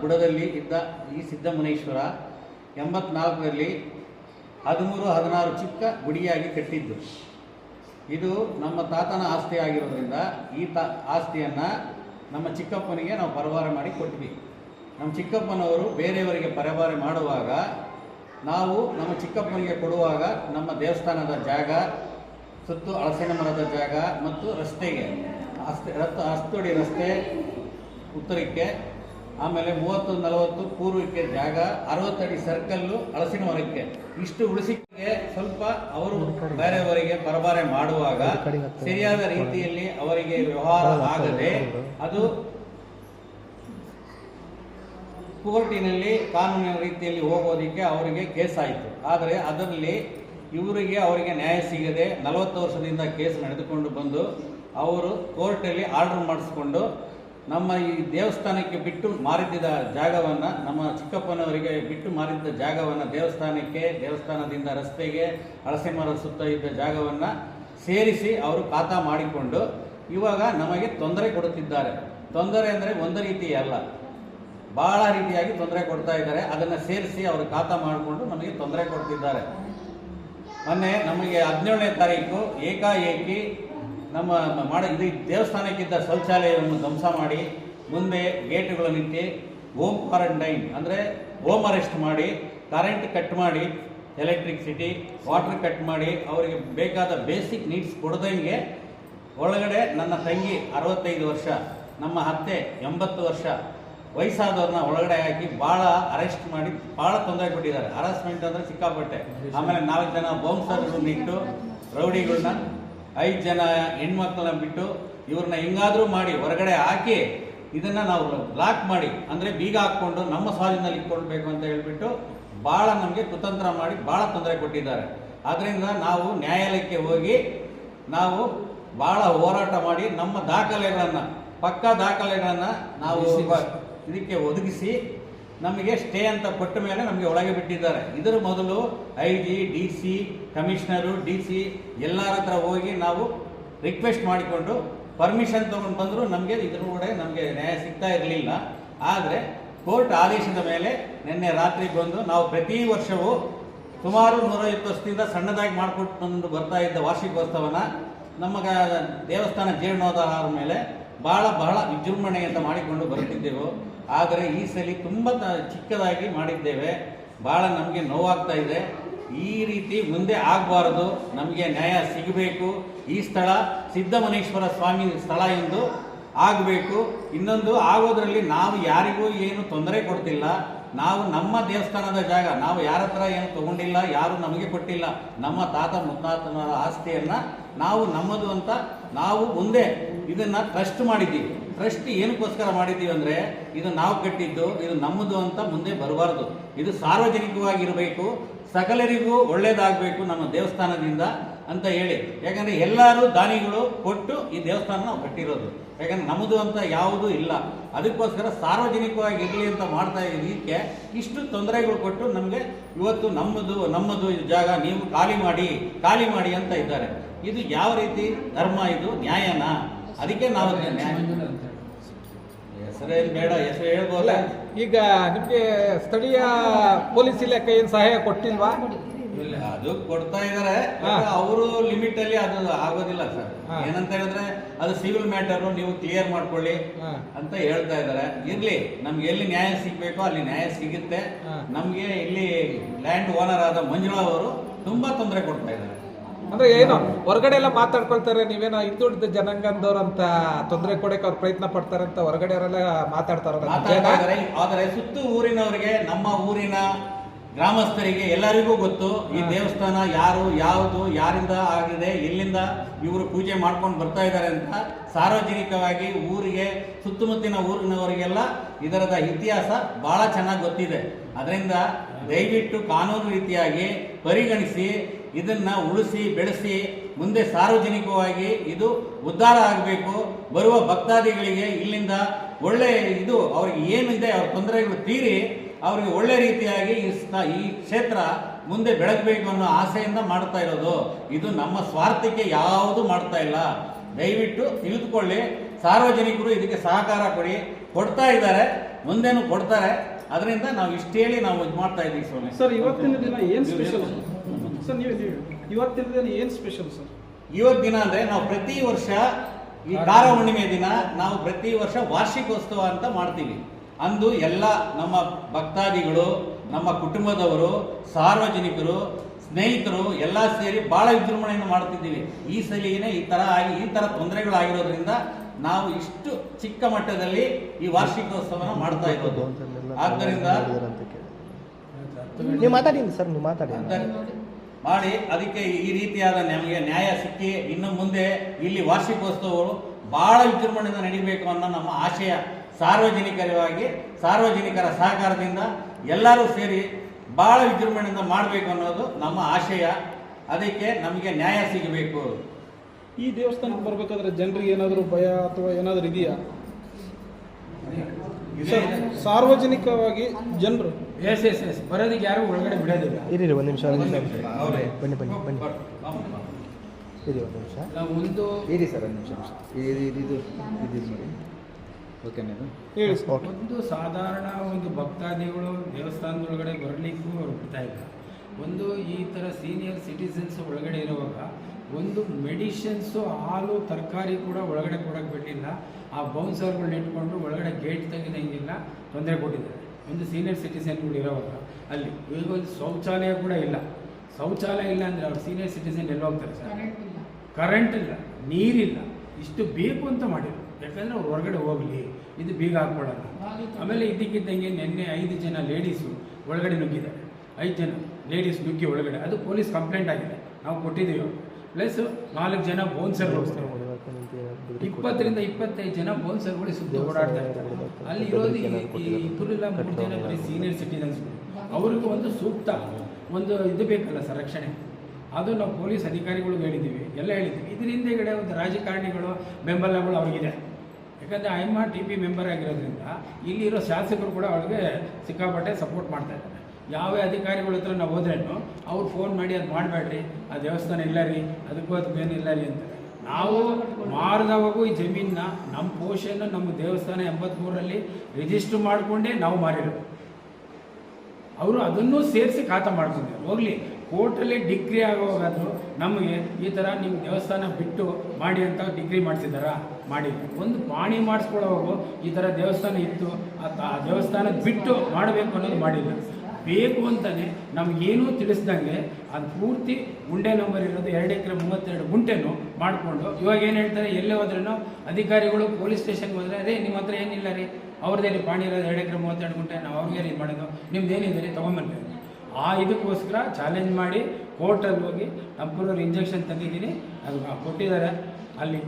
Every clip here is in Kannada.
ಬುಡದಲ್ಲಿ ಇದ್ದ ಈ ಸಿದ್ದಮುನೇಶ್ವರ ಎಂಬತ್ನಾಲ್ಕರಲ್ಲಿ ಹದಿಮೂರು, ಹದಿನಾರು ಚಿಕ್ಕ ಗುಡಿಯಾಗಿ ಕಟ್ಟಿದ್ದು. ಇದು ನಮ್ಮ ತಾತನ ಆಸ್ತಿ ಆಗಿರೋದ್ರಿಂದ ಈ ತ, ಆಸ್ತಿಯನ್ನು ನಮ್ಮ ಚಿಕ್ಕಪ್ಪನಿಗೆ ನಾವು ಪರವಾರ ಮಾಡಿ ಕೊಟ್ವಿ. ನಮ್ಮ ಚಿಕ್ಕಪ್ಪನವರು ಬೇರೆಯವರಿಗೆ ಪರವಾರ ಮಾಡುವಾಗ, ನಾವು ನಮ್ಮ ಚಿಕ್ಕಪ್ಪನಿಗೆ ಕೊಡುವಾಗ ನಮ್ಮ ದೇವಸ್ಥಾನದ ಜಾಗ, ಸುತ್ತು ಹಲಸಿನ ಮರದ ಜಾಗ ಮತ್ತು ರಸ್ತೆಗೆ ಹಸ್ತುಡಿ ರಸ್ತೆ ಉತ್ತರಕ್ಕೆ ಆಮೇಲೆ ಮೂವತ್ತು, ನಲವತ್ತು ಪೂರ್ವಕ್ಕೆ ಜಾಗ ಅರವತ್ತಡಿ ಸರ್ಕಲ್ಲು ಹಲಸಿನ ಮರಕ್ಕೆ ಇಷ್ಟು ಉಳಿಸಿಕೆ ಸ್ವಲ್ಪ ಅವರು ಬೇರೆಯವರಿಗೆ ಪರಬಾರೆ ಮಾಡುವಾಗ ಸರಿಯಾದ ರೀತಿಯಲ್ಲಿ ಅವರಿಗೆ ವ್ಯವಹಾರ ಆಗದೆ ಅದು ಕೋರ್ಟಿನಲ್ಲಿ ಕಾನೂನಿನ ರೀತಿಯಲ್ಲಿ ಹೋಗೋದಕ್ಕೆ ಅವರಿಗೆ ಕೇಸ್ ಆಯಿತು ಆದರೆ ಅದರಲ್ಲಿ ಇವರಿಗೆ ಅವರಿಗೆ ನ್ಯಾಯ ಸಿಗದೆ ನಲವತ್ತು ವರ್ಷದಿಂದ ಕೇಸ್ ನಡೆದುಕೊಂಡು ಬಂದು ಅವರು ಕೋರ್ಟಲ್ಲಿ ಆರ್ಡರ್ ಮಾಡಿಸ್ಕೊಂಡು ನಮ್ಮ ಈ ದೇವಸ್ಥಾನಕ್ಕೆ ಬಿಟ್ಟು ಮಾರಿದ್ದ ಜಾಗವನ್ನು, ನಮ್ಮ ಚಿಕ್ಕಪ್ಪನವರಿಗೆ ಬಿಟ್ಟು ಮಾರಿದ್ದ ಜಾಗವನ್ನು ದೇವಸ್ಥಾನಕ್ಕೆ, ದೇವಸ್ಥಾನದಿಂದ ರಸ್ತೆಗೆ ಹಳಸೆ ಮರ ಸುತ್ತ ಇದ್ದ ಜಾಗವನ್ನು ಸೇರಿಸಿ ಅವರು ಖಾತಾ ಮಾಡಿಕೊಂಡು ಇವಾಗ ನಮಗೆ ತೊಂದರೆ ಕೊಡುತ್ತಿದ್ದಾರೆ. ತೊಂದರೆ ಅಂದರೆ ಒಂದು ರೀತಿ ಅಲ್ಲ. ಬಹಳ ರೀತಿಯಾಗಿ ತೊಂದರೆ ಕೊಡ್ತಾ ಇದ್ದಾರೆ. ಅದನ್ನು ಸೇರಿಸಿ ಅವರು ಖಾತಾ ಮಾಡಿಕೊಂಡು ನಮಗೆ ತೊಂದರೆ ಕೊಡ್ತಿದ್ದಾರೆ. ಮೊನ್ನೆ ನಮಗೆ ಹದಿನೇಳನೇ ತಾರೀಕು ಏಕಾಏಕಿ ನಮ್ಮ ಮಾಡ ಇದು ದೇವಸ್ಥಾನಕ್ಕಿದ್ದ ಶೌಚಾಲಯವನ್ನು ಧ್ವಂಸ ಮಾಡಿ ಮುಂದೆ ಗೇಟುಗಳನ್ನಿಟ್ಟು ಹೋಮ್ ಕ್ವಾರಂಟೈನ್ ಅಂದರೆ ಹೋಮ್ ಅರೆಸ್ಟ್ ಮಾಡಿ ಕರೆಂಟ್ ಕಟ್ ಮಾಡಿ ಎಲೆಕ್ಟ್ರಿಕ್ಸಿಟಿ ವಾಟರ್ ಕಟ್ ಮಾಡಿ ಅವರಿಗೆ ಬೇಕಾದ ಬೇಸಿಕ್ ನೀಡ್ಸ್ ಕೊಡದಂಗೆ ಒಳಗಡೆ ನನ್ನ ತಂಗಿ ಅರವತ್ತೈದು ವರ್ಷ ನಮ್ಮ ಅತ್ತೆ ಎಂಬತ್ತು ವರ್ಷ ವಯಸ್ಸಾದವ್ರನ್ನ ಒಳಗಡೆ ಹಾಕಿ ಭಾಳ ಅರೆಸ್ಟ್ ಮಾಡಿ ಭಾಳ ತೊಂದರೆ ಕೊಟ್ಟಿದ್ದಾರೆ ಹರಾಸ್ಮೆಂಟ್ ಅಂದರೆ ಸಿಕ್ಕಾಪಟ್ಟೆ. ಆಮೇಲೆ ನಾಲ್ಕು ಜನ ಬೌನ್ಸರ್ಗಳನ್ನ ಇಟ್ಟು ರೌಡಿಗಳನ್ನ ಐದು ಜನ ಹೆಣ್ಮಕ್ಳನ್ನ ಬಿಟ್ಟು ಇವ್ರನ್ನ ಹೆಂಗಾದ್ರೂ ಮಾಡಿ ಹೊರಗಡೆ ಹಾಕಿ ಇದನ್ನ ನಾವು ಬ್ಲಾಕ್ ಮಾಡಿ ಅಂದರೆ ಬೀಗ ಹಾಕ್ಕೊಂಡು ನಮ್ಮ ಸಾಲಿನಲ್ಲಿ ಇಟ್ಕೊಳ್ಬೇಕು ಅಂತ ಹೇಳ್ಬಿಟ್ಟು ಭಾಳ ನಮಗೆ ಕುತಂತ್ರ ಮಾಡಿ ಭಾಳ ತೊಂದರೆ ಕೊಟ್ಟಿದ್ದಾರೆ. ಆದ್ದರಿಂದ ನಾವು ನ್ಯಾಯಾಲಯಕ್ಕೆ ಹೋಗಿ ನಾವು ಭಾಳ ಹೋರಾಟ ಮಾಡಿ ನಮ್ಮ ದಾಖಲೆಗಳನ್ನು ಪಕ್ಕ ದಾಖಲೆಗಳನ್ನು ನಾವು ಇದಕ್ಕೆ ಒದಗಿಸಿ ನಮಗೆ ಸ್ಟೇ ಅಂತ ಕೊಟ್ಟ ಮೇಲೆ ನಮಗೆ ಒಳಗೆ ಬಿಟ್ಟಿದ್ದಾರೆ. ಇದರ ಮೊದಲು I G D C commissioner D C ಎಲ್ಲರ ಹತ್ರ ಹೋಗಿ ನಾವು ರಿಕ್ವೆಸ್ಟ್ ಮಾಡಿಕೊಂಡು ಪರ್ಮಿಷನ್ ತೊಗೊಂಡು ಬಂದರೂ ನಮಗೆ ಇದ್ರ ಕೂಡೆ ನಮಗೆ ನ್ಯಾಯ ಸಿಗ್ತಾ ಇರಲಿಲ್ಲ. ಆದರೆ ಕೋರ್ಟ್ ಆದೇಶದ ಮೇಲೆ ನಿನ್ನೆ ರಾತ್ರಿ ಬಂದು ನಾವು ಪ್ರತಿ ವರ್ಷವೂ ಸುಮಾರು ನೂರೈವತ್ತು ವರ್ಷದಿಂದ ಸಣ್ಣದಾಗಿ ಮಾಡಿಕೊಟ್ಟು ಬಂದು ಬರ್ತಾ ಇದ್ದ ವಾರ್ಷಿಕೋತ್ಸವನ ನಮಗ ದೇವಸ್ಥಾನ ಜೀರ್ಣೋದ್ಧಾರ ಮೇಲೆ ಭಾಳ ಬಹಳ ವಿಜೃಂಭಣೆ ಅಂತ ಮಾಡಿಕೊಂಡು ಬರುತ್ತಿದ್ದೆವು. ಆದರೆ ಈ ಸಲ ತುಂಬ ಚಿಕ್ಕದಾಗಿ ಮಾಡಿದ್ದೇವೆ. ಭಾಳ ನಮಗೆ ನೋವಾಗ್ತಾ ಇದೆ. ಈ ರೀತಿ ಮುಂದೆ ಆಗಬಾರದು. ನಮಗೆ ನ್ಯಾಯ ಸಿಗಬೇಕು. ಈ ಸ್ಥಳ ಸಿದ್ದಮನೇಶ್ವರ ಸ್ವಾಮಿ ಸ್ಥಳ ಎಂದು ಆಗಬೇಕು. ಇನ್ನೊಂದು ಆಗೋದ್ರಲ್ಲಿ ನಾವು ಯಾರಿಗೂ ಏನು ತೊಂದರೆ ಕೊಡ್ತಿಲ್ಲ. ನಾವು ನಮ್ಮ ದೇವಸ್ಥಾನದ ಜಾಗ, ನಾವು ಯಾರ ಹತ್ರ ಏನು ತಗೊಂಡಿಲ್ಲ, ಯಾರು ನಮಗೆ ಕೊಟ್ಟಿಲ್ಲ, ನಮ್ಮ ತಾತ ಮುತ್ತಾತನ ಆಸ್ತಿಯನ್ನು ನಾವು ನಮ್ಮದು ಅಂತ ನಾವು ಮುಂದೆ ಇದನ್ನು ಟ್ರಸ್ಟ್ ಮಾಡಿದ್ದೀವಿ. ಟ್ರಸ್ಟ್ ಏನಕ್ಕೋಸ್ಕರ ಮಾಡಿದ್ದೀವಿ ಅಂದರೆ ಇದು ನಾವು ಕಟ್ಟಿದ್ದು, ಇದು ನಮ್ಮದು ಅಂತ ಮುಂದೆ ಬರಬಾರ್ದು. ಇದು ಸಾರ್ವಜನಿಕವಾಗಿರಬೇಕು, ಸಕಲರಿಗೂ ಒಳ್ಳೇದಾಗಬೇಕು ನಮ್ಮ ದೇವಸ್ಥಾನದಿಂದ ಅಂತ ಹೇಳಿ. ಯಾಕಂದರೆ ಎಲ್ಲರೂ ದಾನಿಗಳು ಕೊಟ್ಟು ಈ ದೇವಸ್ಥಾನ ನಾವು ಕಟ್ಟಿರೋದು. ಯಾಕಂದರೆ ನಮ್ಮದು ಅಂತ ಯಾವುದೂ ಇಲ್ಲ. ಅದಕ್ಕೋಸ್ಕರ ಸಾರ್ವಜನಿಕವಾಗಿ ಇರಲಿ ಅಂತ ಮಾಡ್ತಾ ಇದಕ್ಕೆ ಇಷ್ಟು ತೊಂದರೆಗಳು ಕೊಟ್ಟು ನಮಗೆ ಇವತ್ತು ನಮ್ಮದು ನಮ್ಮದು ಜಾಗ ನೀವು ಖಾಲಿ ಮಾಡಿ ಖಾಲಿ ಮಾಡಿ ಅಂತ ಇದ್ದಾರೆ. ಇದು ಯಾವ ರೀತಿ ಧರ್ಮ, ಇದು ನ್ಯಾಯನಾ? ಅದಕ್ಕೆ ನಾವು ಬೇಡ ಹೆಸರು ಈಗ ನಿಮ್ಗೆ ಸ್ಥಳೀಯ ಪೊಲೀಸ್ ಇಲಾಖೆ ಏನ್ ಸಹಾಯ ಕೊಟ್ಟಿಲ್ವಾ? ಅದು ಕೊಡ್ತಾ ಇದಾರೆ ಅವರು ಲಿಮಿಟ್ ಅಲ್ಲಿ ಅದು ಆಗೋದಿಲ್ಲ ಸರ್. ಏನಂತ ಹೇಳಿದ್ರೆ ಅದು ಸಿವಿಲ್ ಮ್ಯಾಟರ್ ನೀವು ಕ್ಲಿಯರ್ ಮಾಡ್ಕೊಳ್ಳಿ ಅಂತ ಹೇಳ್ತಾ ಇದಾರೆ. ಇರ್ಲಿ ನಮ್ಗೆ ಎಲ್ಲಿ ನ್ಯಾಯ ಸಿಗ್ಬೇಕೋ ಅಲ್ಲಿ ನ್ಯಾಯ ಸಿಗುತ್ತೆ. ನಮ್ಗೆ ಇಲ್ಲಿ ಲ್ಯಾಂಡ್ ಓನರ್ ಆದ ಮಂಜುಳಾ ಅವರು ತುಂಬಾ ತೊಂದರೆ ಕೊಡ್ತಾ ಇದ್ದಾರೆ ಅಂದ್ರೆ ಏನು ಹೊರಗಡೆ ಎಲ್ಲ ಮಾತಾಡ್ಕೊಳ್ತಾರೆ ನೀವೇನೋ ಹಿಂದುಳಿದ ಜನಾಂಗದವ್ರು ಅಂತ ತೊಂದರೆ ಕೊಡಕ್ಕೆ ಅವ್ರು ಪ್ರಯತ್ನ ಪಡ್ತಾರೆ ಅಂತ ಹೊರಗಡೆ ಅವರೆಲ್ಲ ಮಾತಾಡ್ತಾರಲ್ಲ ಮಾತಾಡ್ತಾ ಆದರೆ ಸುತ್ತು ಊರಿನವರಿಗೆ ನಮ್ಮ ಊರಿನ ಗ್ರಾಮಸ್ಥರಿಗೆ ಎಲ್ಲರಿಗೂ ಗೊತ್ತು ಈ ದೇವಸ್ಥಾನ ಯಾರು ಯಾವುದು ಯಾರಿಂದ ಆಗಿದೆ ಎಲ್ಲಿಂದ ಇವರು ಪೂಜೆ ಮಾಡ್ಕೊಂಡು ಬರ್ತಾ ಇದ್ದಾರೆ ಅಂತ ಸಾರ್ವಜನಿಕವಾಗಿ ಊರಿಗೆ ಸುತ್ತಮುತ್ತಿನ ಊರಿನವರಿಗೆಲ್ಲ ಇದರದ ಇತಿಹಾಸ ಬಹಳ ಚೆನ್ನಾಗಿ ಗೊತ್ತಿದೆ. ಅದರಿಂದ ದಯವಿಟ್ಟು ಕಾನೂನು ರೀತಿಯಾಗಿ ಪರಿಗಣಿಸಿ ಇದನ್ನ ಉಳಿಸಿ, ಬೆಳೆಸಿ, ಮುಂದೆ ಸಾರ್ವಜನಿಕವಾಗಿ ಇದು ಉದ್ಧಾರ ಆಗಬೇಕು. ಬರುವ ಭಕ್ತಾದಿಗಳಿಗೆ ಇಲ್ಲಿಂದ ಒಳ್ಳೆ ಇದು, ಅವ್ರಿಗೆ ಏನಿದೆ ಅವ್ರ ತೊಂದರೆಗಳು ತೀರಿ, ಅವರಿಗೆ ಒಳ್ಳೆ ರೀತಿಯಾಗಿ ಈ ಈ ಕ್ಷೇತ್ರ ಮುಂದೆ ಬೆಳಗಬೇಕು ಅನ್ನೋ ಆಸೆಯಿಂದ ಮಾಡ್ತಾ ಇರೋದು. ಇದು ನಮ್ಮ ಸ್ವಾರ್ಥಕ್ಕೆ ಯಾವುದು ಮಾಡ್ತಾ ಇಲ್ಲ. ದಯವಿಟ್ಟು ತಿಳಿದುಕೊಳ್ಳಿ, ಸಾರ್ವಜನಿಕರು ಇದಕ್ಕೆ ಸಹಕಾರ ಕೊಡಿ. ಕೊಡ್ತಾ ಇದ್ದಾರೆ, ಮುಂದೇನು ಕೊಡ್ತಾರೆ. ಅದರಿಂದ ನಾವು ಇಷ್ಟು ಹೇಳಿ ನಾವು ಇದು ಮಾಡ್ತಾ ಇದ್ದೀವಿ ಸ್ವಾಮಿ. ಸರ್, ಇವತ್ತಿನ ದಿನ ಏನು ಸ್ಪೆಷಲ್ ಸರ್ ನೀವೇ ನೀವು ಹೇಳಿ. ಇವತ್ತಿನ ದಿನ ಏನ್ ಸ್ಪೆಷಲ್ ಸರ್ ಇವತ್ತು ದಿನ ಅಂದ್ರೆ ನಾವು ಪ್ರತಿ ವರ್ಷ ಈ ಕಾರ ಹುಣ್ಣಿಮೆ ದಿನ ನಾವು ಪ್ರತಿ ವರ್ಷ ವಾರ್ಷಿಕೋತ್ಸವ ಅಂತ ಮಾಡ್ತೀವಿ ಅಂದು ಎಲ್ಲ ನಮ್ಮ ಭಕ್ತಾದಿಗಳು ನಮ್ಮ ಕುಟುಂಬದವರು ಸಾರ್ವಜನಿಕರು ಸ್ನೇಹಿತರು ಎಲ್ಲ ಸೇರಿ ಬಹಳ ವಿಜೃಂಭಣೆಯನ್ನು ಮಾಡ್ತಿದ್ದೀವಿ ಈ ಸಲಿಗೆ ಈ ತರ ಆಗಿ ಈ ತರ ತೊಂದರೆಗಳಾಗಿರೋದ್ರಿಂದ ನಾವು ಇಷ್ಟು ಚಿಕ್ಕ ಮಟ್ಟದಲ್ಲಿ ಈ ವಾರ್ಷಿಕೋತ್ಸವನ ಮಾಡ್ತಾ ಇರೋದು ಆದ್ದರಿಂದ ನೀವು ಮಾತಾಡಿ ಸರ್ ನೀವು ಮಾತಾಡಿ ಮಾಡಿ ಅದಕ್ಕೆ ಈ ರೀತಿಯಾದ ನಮಗೆ ನ್ಯಾಯ ಸಿಕ್ಕಿ ಇನ್ನು ಮುಂದೆ ಇಲ್ಲಿ ವಾರ್ಷಿಕೋತ್ಸವಗಳು ಬಹಳ ವಿಜೃಂಭಣೆಯಿಂದ ನಡೀಬೇಕು ಅನ್ನೋ ನಮ್ಮ ಆಶಯ ಸಾರ್ವಜನಿಕರವಾಗಿ ಸಾರ್ವಜನಿಕರ ಸಹಕಾರದಿಂದ ಎಲ್ಲರೂ ಸೇರಿ ಬಹಳ ವಿಜೃಂಭಣೆಯಿಂದ ಮಾಡಬೇಕು ಅನ್ನೋದು ನಮ್ಮ ಆಶಯ. ಅದಕ್ಕೆ ನಮಗೆ ನ್ಯಾಯ ಸಿಗಬೇಕು. ಈ ದೇವಸ್ಥಾನಕ್ಕೆ ಬರಬೇಕಾದ್ರೆ ಜನರಿಗೆ ಏನಾದರೂ ಭಯ ಅಥವಾ ಏನಾದರೂ ಇದೆಯಾ? ಸರ್ ಸಾರ್ವಜನಿಕವಾಗಿ ಜನರು. ಎಸ್ ಎಸ್ ಎಸ್ ಬರೋದಕ್ಕೆ ಯಾರು ಒಳಗಡೆ ಬಿಡೋದಿಲ್ಲ. ಇರಿ ಒಂದು ನಿಮಿಷ ಒಂದು ನಿಮಿಷ ಬನ್ನಿ ಬನ್ನಿ ಬನ್ನಿ. ಇರಿ ಒಂದು ನಿಮಿಷ. ನಾವು ಒಂದು ಇರಿ ಸರ್ ಒಂದು ನಿಮಿಷ ಇದು ಇದು ಇದು ಇದು ಮಾಡಿ ಓಕೆನಾ ಹೇಳಿ. ಒಂದು ಸಾಧಾರಣ ಒಂದು ಭಕ್ತಾದಿಗಳು ದೇವಸ್ಥಾನದೊಳಗಡೆ ಬರಲಿಕ್ಕೂ ಅವ್ರು ಬಿಡ್ತಾ ಇಲ್ಲ. ಒಂದು ಈ ಥರ ಸೀನಿಯರ್ ಸಿಟಿಸನ್ಸ್ ಒಳಗಡೆ ಇರುವಾಗ ಒಂದು ಮೆಡಿಷನ್ಸು ಹಾಲು ತರಕಾರಿ ಕೂಡ ಒಳಗಡೆ ಕೊಡೋಕೆ ಬಿಡಲಿಲ್ಲ. ಆ ಬೌನ್ಸರ್ಗಳನ್ನ ಇಟ್ಕೊಂಡು ಒಳಗಡೆ ಗೇಟ್ ತೆಗೆದಂಗಿಲ್ಲ ತೊಂದರೆ ಕೊಟ್ಟಿದ್ದಾರೆ. ಒಂದು ಸೀನಿಯರ್ ಸಿಟಿಸನ್ಗಳು ಇರೋವಾಗ ಅಲ್ಲಿ ಈಗ ಒಂದು ಶೌಚಾಲಯ ಕೂಡ ಇಲ್ಲ. ಶೌಚಾಲಯ ಇಲ್ಲ ಅಂದರೆ ಅವ್ರು ಸೀನಿಯರ್ ಸಿಟಿಸನ್ ಎಲ್ಲಿ ಹೋಗ್ತಾರೆ ಸರ್? ಕರೆಂಟ್ ಇಲ್ಲ. ನೀರಿಲ್ಲ. ಇಷ್ಟು ಬೇಕು ಅಂತ ಮಾಡಿದ್ರು. ಯಾಕಂದರೆ ಅವ್ರು ಹೊರಗಡೆ ಹೋಗಲಿ ಇದು ಬೀಗ ಹಾಕ್ಕೊಳ್ಳಲ್ಲ ಆಮೇಲೆ ಇದ್ದಕ್ಕಿದ್ದಂಗೆ ನಿನ್ನೆ ಐದು ಜನ ಲೇಡೀಸು ಒಳಗಡೆ ನುಗ್ಗಿದ್ದಾರೆ. ಐದು ಜನ ಲೇಡೀಸ್ ನುಗ್ಗಿ ಒಳಗಡೆ. ಅದು ಪೊಲೀಸ್ ಕಂಪ್ಲೇಂಟ್ ಆಗಿದೆ. ನಾವು ಕೊಟ್ಟಿದ್ದೀವಿ ಪ್ಲಸ್ ನಾಲ್ಕು ಜನ ಬೋನ್ಸರ್ ಹೋಗ್ತಾರೆ. ಇಪ್ಪತ್ತರಿಂದ ಇಪ್ಪತ್ತೈದು ಜನ ಬೌನ್ಸರ್ಗಳು ಸುದ್ದಿ ಓಡಾಡ್ತಾ ಇರ್ತಾರೆ. ಅಲ್ಲಿ ಇರೋದು ಇಬ್ಬರಿಲ್ಲ ಮೂರು ಜನ ಬರೀ ಸೀನಿಯರ್ ಸಿಟಿಸನ್ಸ್ಗಳು ಅವ್ರಿಗೂ ಒಂದು ಸೂಕ್ತ ಒಂದು ಇದು ಬೇಕಲ್ಲ ಸಂರಕ್ಷಣೆ. ರಕ್ಷಣೆ ಅದು ನಾವು ಪೊಲೀಸ್ ಅಧಿಕಾರಿಗಳು ಹೇಳಿದ್ದೀವಿ. ಎಲ್ಲ ಹೇಳಿದ್ದೀವಿ. ಇದ್ರ ಹಿಂದೆಗಡೆ ಒಂದು ರಾಜಕಾರಣಿಗಳು ಬೆಂಬಲಗಳು ಅವ್ರಿಗಿದೆ. ಯಾಕಂದರೆ I M R T P member ಆಗಿರೋದ್ರಿಂದ ಇಲ್ಲಿರೋ ಶಾಸಕರು ಕೂಡ ಅವ್ರಿಗೆ ಸಿಕ್ಕಾಪಟ್ಟೆ ಸಪೋರ್ಟ್ ಮಾಡ್ತಾ ಇದ್ದಾರೆ. ಯಾವೇ ಅಧಿಕಾರಿಗಳ ಹತ್ರ ನಾವು ಹೋದ್ರೇನು ಅವ್ರು ಫೋನ್ ಮಾಡಿ ಅದು ಮಾಡಬೇಡ್ರಿ. ಆ ದೇವಸ್ಥಾನ ಇಲ್ಲ ರೀ ಅದಕ್ಕೂ ಅದಕ್ಕೇನು ಇಲ್ಲ ರೀ ಅಂತಾರೆ. ನಾವು ಮಾರಿದವಾಗೂ ಈ ಜಮೀನನ್ನ ನಮ್ಮ ಪೋಷನ್ ನಮ್ಮ ದೇವಸ್ಥಾನ ಎಂಬತ್ತ್ಮೂರರಲ್ಲಿ ರಿಜಿಸ್ಟರ್ ಮಾಡಿಕೊಂಡೇ ನಾವು ಮಾರಿರು ಅವರು ಅದನ್ನು ಸೇರಿಸಿ ಖಾತ ಮಾಡ್ತಿದ್ದೆ ಹೋಗ್ಲಿ ಕೋರ್ಟಲ್ಲಿ ಡಿಗ್ರಿ ಆಗೋವಾಗಾದ್ರು ನಮಗೆ ಈ ಥರ ನೀವು ದೇವಸ್ಥಾನ ಬಿಟ್ಟು ಮಾಡಿ ಅಂತ ಡಿಗ್ರಿ ಮಾಡಿಸಿದಾರಾ ಮಾಡಿ. ಒಂದು ಪಾಣಿ ಮಾಡಿಸ್ಕೊಳ್ಳೋವಾಗ ಈ ಥರ ದೇವಸ್ಥಾನ ಇತ್ತು, ಆ ದೇವಸ್ಥಾನ ಬಿಟ್ಟು ಮಾಡಬೇಕು ಅನ್ನೋದು ಮಾಡಿಲ್ಲ. ಬೇಕು ಅಂತಲೇ ನಮಗೇನೂ ತಿಳಿಸ್ದಂಗೆ ಅದು ಪೂರ್ತಿ ಗುಂಡೆ ನಂಬರ್ ಇರೋದು ಎರಡು ಎಕರೆ ಮೂವತ್ತೆರಡು ಗುಂಟೆನೂ ಮಾಡಿಕೊಂಡು ಇವಾಗ ಏನು ಹೇಳ್ತಾರೆ, ಎಲ್ಲೇ ಹೋದ್ರೂ ಅಧಿಕಾರಿಗಳು ಪೊಲೀಸ್ ಸ್ಟೇಷನ್ಗೆ ಹೋದ್ರೆ, ಅದೇ ನಿಮ್ಮ ಹತ್ರ ಏನಿಲ್ಲ ರೀ, ಅವ್ರದ್ದೇ ರೀ ಪಾಣಿ ಇರೋದು ಎರಡು ಎಕರೆ ಮೂವತ್ತೆರಡು ಗುಂಟೆ, ನಾವು ಅವ್ರಿಗೆ ರೀ ಮಾಡೋದು, ನಿಮ್ದು ಏನಿದೆ ರೀ ತೊಗೊಂಬರ್ತೀವಿ ಆ ಇದಕ್ಕೋಸ್ಕರ ಚಾಲೆಂಜ್ ಮಾಡಿ ಕೋರ್ಟಲ್ಲಿ ಹೋಗಿ ಟಂಪರರಿ ಇಂಜೆಕ್ಷನ್ ತಂದಿದ್ದೀನಿ. ಅದು ಕೊಟ್ಟಿದ್ದಾರೆ. ಅಲ್ಲಿ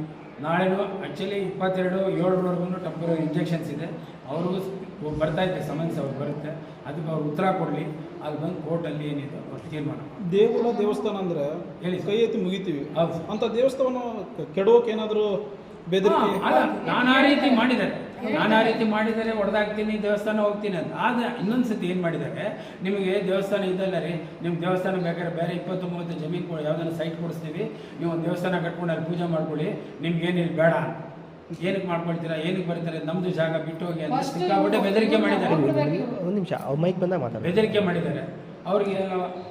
ನಾಳೆನೂ ಆ್ಯಕ್ಚುಲಿ ಇಪ್ಪತ್ತೆರಡು ಏಳರವರೆಗೂ ಟಂಪರರಿ ಇಂಜೆಕ್ಷನ್ಸ್ ಇದೆ. ಅವ್ರಿಗೂ ಸ್- ಬರ್ತಾ ಇದ್ದೆ ಸಮನ್ಸ್ ಅವ್ರು ಬರುತ್ತೆ ಅದಕ್ಕೆ ಅವ್ರು ಉತ್ತರ ಕೊಡಲಿ. ಅದು ಬಂದು ಕೋರ್ಟಲ್ಲಿ ಏನಿದೆ ಅವ್ರು ತೀರ್ಮಾನ ದೇವರ ದೇಗುಲ ದೇವಸ್ಥಾನ ಅಂದ್ರೆ ಹೇಳಿ. ಕೈ ಎತ್ತಿ ಮುಗಿತೀವಿ. ಹೌದು. ಅಂತ ದೇವಸ್ಥಾನ ಕೆಡೋಕೆ ಏನಾದರೂ ಬೆದರಿಕೆ? ಅಲ್ಲ ನಾನಾ ರೀತಿ ಮಾಡಿದ್ದಾರೆ. ನಾನಾ ರೀತಿ ಮಾಡಿದರೆ ಹೊಡೆದಾಗ್ತೀನಿ ದೇವಸ್ಥಾನ ಹೋಗ್ತೀನಿ ಅಂತ. ಆದ್ರೆ ಇನ್ನೊಂದು ಸತಿ ಏನು ಮಾಡಿದ್ದಾರೆ? ನಿಮಗೆ ದೇವಸ್ಥಾನ ಇದಲ್ಲ ರೀ ನಿಮ್ಮ ದೇವಸ್ಥಾನ ಬೇಕಾದ್ರೆ ಬೇರೆ ಇಪ್ಪತ್ತು ಮೂವತ್ತು ಜಮೀನು ಕೊಡಿ ಯಾವ್ದಾದ್ರು ಸೈಟ್ ಕೊಡಿಸ್ತೀವಿ. ನೀವು ಒಂದು ದೇವಸ್ಥಾನ ಕಟ್ಕೊಂಡು ಅಲ್ಲಿ ಪೂಜೆ ಮಾಡ್ಕೊಳ್ಳಿ. ನಿಮ್ಗೆ ಏನಿಲ್ಲ ಬೇಡ ಏನಕ್ಕೆ ಮಾಡ್ಕೊಳ್ತೀರಾ ಏನಕ್ಕೆ ಬರ್ತಾರೆ ನಮ್ದು ಜಾಗ ಬಿಟ್ಟು ಹೋಗಿ ಅಂತ ಸಿಕ್ಕಾಪಟ್ಟೆ ಬೆದರಿಕೆ ಮಾಡಿದ್ದಾರೆ. ಒಂದು ನಿಮಿಷ ಮೈಕ್ ಬಂದಾಗ ಮಾತಾಡ ಬೆದರಿಕೆ ಮಾಡಿದ್ದಾರೆ. ಅವ್ರಿಗೆ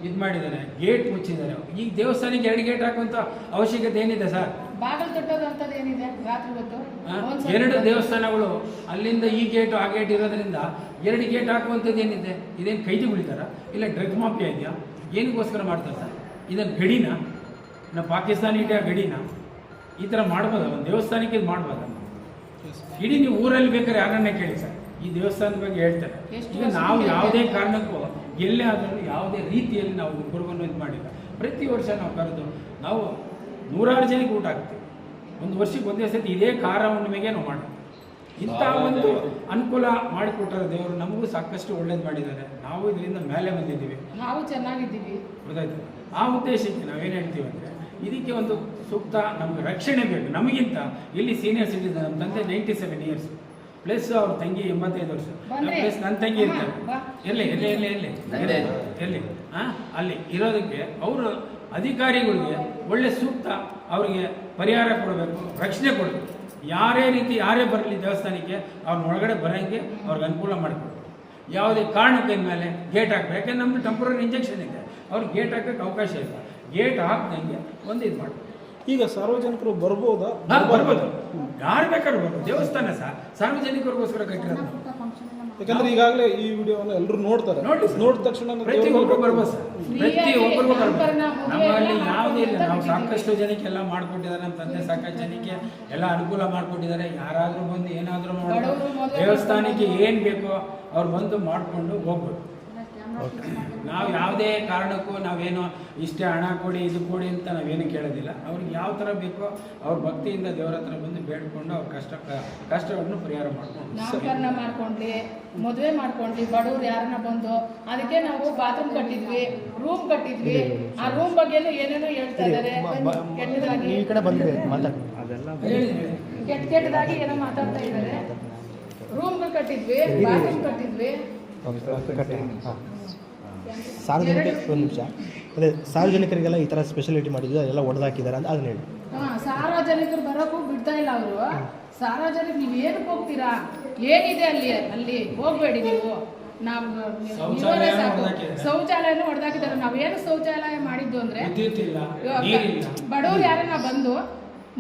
ಇದು ಮಾಡಿದ್ದಾರೆ ಗೇಟ್ ಮುಚ್ಚಿದ್ದಾರೆ. ಈಗ ದೇವಸ್ಥಾನಕ್ಕೆ ಎರಡು ಗೇಟ್ ಹಾಕುವಂಥ ಅವಶ್ಯಕತೆ ಏನಿದೆ ಸರ್? ಬಾಗಿಲು ತೊಟ್ಟೋದು ಏನಿದೆ ರಾತ್ರಿ ಹೊತ್ತು ಎರಡು ದೇವಸ್ಥಾನಗಳು ಅಲ್ಲಿಂದ ಈ ಗೇಟ್ ಆ ಗೇಟ್ ಇರೋದ್ರಿಂದ ಎರಡು ಗೇಟ್ ಹಾಕುವಂಥದ್ದು ಏನಿದೆ? ಇದೇನು ಕೈದಿ ಉಳಿತಾರ? ಇಲ್ಲ ಡ್ರಗ್ ಮಾಫಿಯಾ ಇದೆಯಾ? ಏನಕ್ಕೋಸ್ಕರ ಮಾಡ್ತಾರೆ ಸರ್? ಇದನ್ನು ಗಡಿನ? ನಮ್ಮ ಪಾಕಿಸ್ತಾನಿ ಇಂಡಿಯಾ ಗಡಿನ? ಈ ಥರ ಮಾಡ್ಬೋದ? ಒಂದು ದೇವಸ್ಥಾನಕ್ಕೆ ಇದು ಮಾಡ್ಬೋದ? ಇಡೀ ನೀವು ಊರಲ್ಲಿ ಬೇಕಾದ್ರೆ ಯಾರನ್ನೇ ಕೇಳಿ ಸರ್. ಈ ದೇವಸ್ಥಾನದ ಬಗ್ಗೆ ಹೇಳ್ತಾರೆ. ಈಗ ನಾವು ಯಾವುದೇ ಕಾರಣಕ್ಕೂ ಎಲ್ಲೇ ಆದರೂ ಯಾವುದೇ ರೀತಿಯಲ್ಲಿ ನಾವು ಗುರುವನ್ನು ಇದು ಮಾಡಿಲ್ಲ. ಪ್ರತಿ ವರ್ಷ ನಾವು ಕರೆದು ನಾವು ನೂರಾರು ಜನಕ್ಕೆ ಊಟ ಹಾಕ್ತೀವಿ. ಒಂದು ವರ್ಷಕ್ಕೆ ಒಂದೇ ಸತಿ ಇದೇ ಖಾರ ಹುಣ್ಣಿಮೆಗೆ ನಾವು ಮಾಡ್ತೀವಿ ಇಂಥ ಒಂದು ಅನುಕೂಲ ಮಾಡಿಕೊಟ್ಟರೆ ದೇವರು ನಮಗೂ ಸಾಕಷ್ಟು ಒಳ್ಳೇದು ಮಾಡಿದ್ದಾರೆ. ನಾವು ಇದರಿಂದ ಮೇಲೆ ಬಂದಿದ್ದೀವಿ. ನಾವು ಚೆನ್ನಾಗಿದ್ದೀವಿ. ಗೊತ್ತಾಯ್ತು? ಆ ಉದ್ದೇಶಕ್ಕೆ ನಾವೇನು ಹೇಳ್ತೀವಿ ಅಂದರೆ ಇದಕ್ಕೆ ಒಂದು ಸೂಕ್ತ ನಮ್ಗೆ ರಕ್ಷಣೆ ಬೇಕು. ನಮಗಿಂತ ಇಲ್ಲಿ ಸೀನಿಯರ್ ಸಿಟಿಸನ್ ನಮ್ಮ ತಂದೆ ನೈಂಟಿ ಸೆವೆನ್ ಇಯರ್ಸ್ ಪ್ಲಸ್ ಅವ್ರ ತಂಗಿ ಎಂಬತ್ತೈದು ವರ್ಷ. ಪ್ಲಸ್ ನನ್ನ ತಂಗಿ ಇರ್ತಾರೆ. ಎಲ್ಲಿ ಎಲ್ಲಿ ಎಲ್ಲಿ ಎಲ್ಲಿ. ಎಲ್ಲಿ ಆ, ಅಲ್ಲಿ ಇರೋದಕ್ಕೆ ಅವರು ಅಧಿಕಾರಿಗಳಿಗೆ ಒಳ್ಳೆ ಸೂಕ್ತ ಅವರಿಗೆ ಪರಿಹಾರ ಕೊಡಬೇಕು ರಕ್ಷಣೆ ಕೊಡಬೇಕು. ಯಾರೇ ರೀತಿ ಯಾರೇ ಬರಲಿ ದೇವಸ್ಥಾನಕ್ಕೆ ಅವ್ರನ್ನ ಒಳಗಡೆ ಬರೋಂಗೆ ಅವ್ರಿಗೆ ಅನುಕೂಲ ಮಾಡಿಕೊಡ್ಬೇಕು. ಯಾವುದೇ ಕಾರಣಕ್ಕೆ ಮೇಲೆ ಗೇಟ್ ಹಾಕ್ಬೇಕು. ಯಾಕೆಂದ್ರೆ ನಮ್ಮದು ಟೆಂಪ್ರರಿ ಇಂಜೆಕ್ಷನ್ ಇದೆ. ಅವ್ರಿಗೆ ಗೇಟ್ ಹಾಕೋಕ್ಕೆ ಅವಕಾಶ ಇಲ್ಲ. ಗೇಟ್ ಹಾಕ್ದಂಗೆ ಒಂದು ಇದು ಮಾಡಿ ಈಗ ಸಾರ್ವಜನಿಕರು ಬರ್ಬೋದಾ? ಬರ್ಬೋದು. ಯಾರು ಬೇಕಾದ್ರೂ ಬರ್ಬೋದು. ದೇವಸ್ಥಾನ ಸಹ ಸಾರ್ವಜನಿಕರಿಗೋಸ್ಕರ ಕಟ್ಟಿರೋದು ಯಾಕಂದ್ರೆ ಈಗಾಗಲೇ ಈ ವಿಡಿಯೋವನ್ನು ಎಲ್ಲರೂ ನೋಡ್ತಾರೆ. ನೋಡಿದ ತಕ್ಷಣ ಪ್ರತಿ ಒಬ್ಬರು ಬರ್ಬೋದು. ಸರ್. ಪ್ರತಿ ಒಬ್ಬರಿಗೂ ಬರ್ಬೋದು. ನಾಮಕರಣ, ಮದುವೆ ನಮ್ಮಲ್ಲಿ ಯಾವುದೇ ಇಲ್ಲ. ನಾವು ಸಾಕಷ್ಟು ಜನಕ್ಕೆ ಎಲ್ಲ ಮಾಡ್ಕೊಟ್ಟಿದ್ದಾರೆ ನಮ್ಮ ತಂದೆ ಸಾಕಷ್ಟು ಜನಕ್ಕೆ ಎಲ್ಲ ಅನುಕೂಲ ಮಾಡ್ಕೊಟ್ಟಿದ್ದಾರೆ. ಯಾರಾದರೂ ಬಂದು ಏನಾದರೂ ಮಾಡೋದು ದೇವಸ್ಥಾನಕ್ಕೆ ಏನು ಬೇಕೋ ಅವ್ರು ಬಂದು ಮಾಡಿಕೊಂಡು ಹೋಗ್ಬೋದು. ನಾವು ಯಾವುದೇ ಕಾರಣಕ್ಕೂ ನಾವೇನು ಇಷ್ಟೇ ಹಣ ಕೊಡಿ ಇದು ಕೊಡಿ ಅಂತ ನಾವೇನು ಕೇಳೋದಿಲ್ಲ. ಅವ್ರಿಗೆ ಯಾವ ಥರ ಬೇಕೋ ಅವ್ರ ಭಕ್ತಿಯಿಂದ ದೇವರ ಹತ್ರ ಬಂದು ಬೇಡ್ಕೊಂಡು ಅವ್ರ ಕಷ್ಟ ಕಷ್ಟಗಳನ್ನು ಪರಿಹಾರ ಮಾಡ್ಕೊಂಡು. ನಾಮಕರಣ ಮಾಡ್ಕೊಂಡ್ಲಿ ಮದುವೆ ಮಾಡ್ಕೊಂಡ್ಲಿ ಬಡವ್ರು ಯಾರನ್ನ ಬಂದು ಅದಕ್ಕೆ ನಾವು ಬಾತ್ರೂಮ್ ಕಟ್ಟಿದ್ವಿ ರೂಮ್ ಕಟ್ಟಿದ್ವಿ. ಆ ರೂಮ್ ಬಗ್ಗೆನೂ ಏನೇನೋ ಹೇಳ್ತಾ ಇದ್ದಾರೆ ಕೆಟ್ಟದಾಗಿ ಈ ಕಡೆ ಮಾತಾಡಿ. ಕೆಟ್ಟ ಕೆಟ್ಟದಾಗಿ ಏನೋ ಮಾತಾಡ್ತಾ ಇದ್ದಾರೆ ರೂಮ್ ಕಟ್ಟಿದ್ವಿ ಬಾತ್ರೂಮ್ ಕಟ್ಟಿದ್ವಿ. ಸಾರ್ವಜನಿಕ ಒಂದು ನಿಮಿಷ. ಅದೇ ಸಾರ್ವಜನಿಕರಿಗೆಲ್ಲ ಈ ಥರ ಸ್ಪೆಷಾಲಿಟಿ ಮಾಡಿದ್ದು ಅದೆಲ್ಲ ಒಡೆದಾಕಿದ್ದಾರೆ ಅಂತ ಅದನ್ನ ಹೇಳಿ. ಹಾ ಸಾರ್ವಜನಿಕರು ಬರೋಕ್ಕೂ ಬಿಡ್ತಾ ಇಲ್ಲ ಅವರು. ಸಾರ್ವಜನಿಕ ನೀವು ಏನಕ್ಕೆ ಹೋಗ್ತೀರಾ? ಏನಿದೆ ಅಲ್ಲಿ? ಅಲ್ಲಿ ಹೋಗ್ಬೇಡಿ ನೀವು. ನಾವು ಶೌಚಾಲಯ ನೀವೇ ಸಾಕು. ಶೌಚಾಲಯನೂ ಹೊಡೆದಾಕಿದ್ದಾರೆ ನಾವೇನು ಶೌಚಾಲಯ ಮಾಡಿದ್ದು ಅಂದ್ರೆ ಬಡವ್ರು ಯಾರನ್ನ ಬಂದು